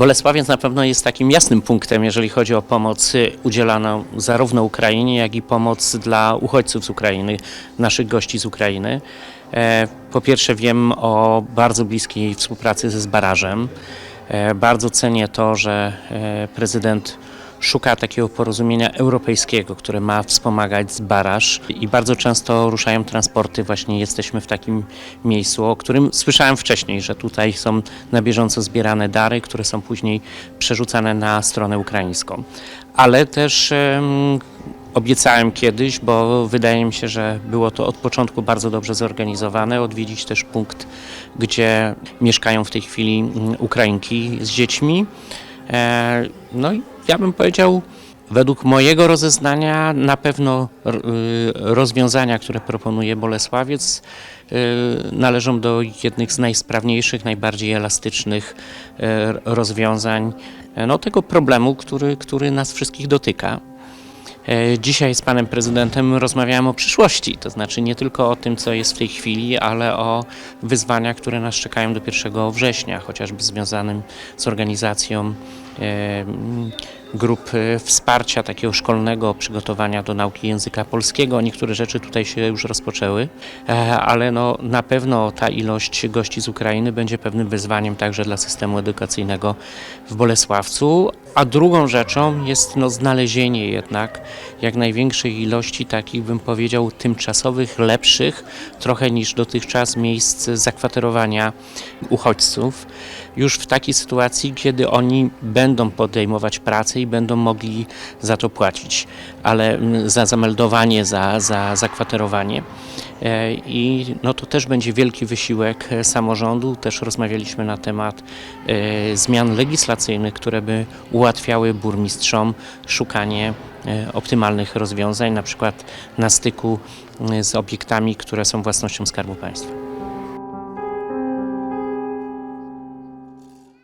Bolesławiec na pewno jest takim jasnym punktem, jeżeli chodzi o pomoc y, udzielaną zarówno Ukrainie, jak i pomoc dla uchodźców z Ukrainy, naszych gości z Ukrainy. E, Po pierwsze wiem o bardzo bliskiej współpracy ze Zbarażem. E, Bardzo cenię to, że e, prezydent szuka takiego porozumienia europejskiego, które ma wspomagać Zbaraż i bardzo często ruszają transporty. Właśnie jesteśmy w takim miejscu, o którym słyszałem wcześniej, że tutaj są na bieżąco zbierane dary, które są później przerzucane na stronę ukraińską. Ale też em, obiecałem kiedyś, bo wydaje mi się, że było to od początku bardzo dobrze zorganizowane, odwiedzić też punkt, gdzie mieszkają w tej chwili Ukrainki z dziećmi. E, No i ja bym powiedział, według mojego rozeznania na pewno y, rozwiązania, które proponuje Bolesławiec, y, należą do jednych z najsprawniejszych, najbardziej elastycznych y, rozwiązań e, no, tego problemu, który, który nas wszystkich dotyka. E, Dzisiaj z panem prezydentem rozmawiałem o przyszłości, to znaczy nie tylko o tym, co jest w tej chwili, ale o wyzwaniach, które nas czekają do 1 września, chociażby związanym z organizacją grup e, wsparcia takiego szkolnego przygotowania do nauki języka polskiego. Niektóre rzeczy tutaj się już rozpoczęły, e, ale no, na pewno ta ilość gości z Ukrainy będzie pewnym wyzwaniem także dla systemu edukacyjnego w Bolesławcu. A drugą rzeczą jest no, znalezienie jednak jak największej ilości takich, bym powiedział, tymczasowych, lepszych, trochę niż dotychczas miejsc zakwaterowania uchodźców. Już w takiej sytuacji, kiedy oni będą podejmować pracę i będą mogli za to płacić, ale mm, za zameldowanie, za, za zakwaterowanie. E, I no to też będzie wielki wysiłek e, samorządu. Też rozmawialiśmy na temat e, zmian legislacyjnych, które by ułatwiały burmistrzom szukanie optymalnych rozwiązań, na przykład na styku z obiektami, które są własnością Skarbu Państwa.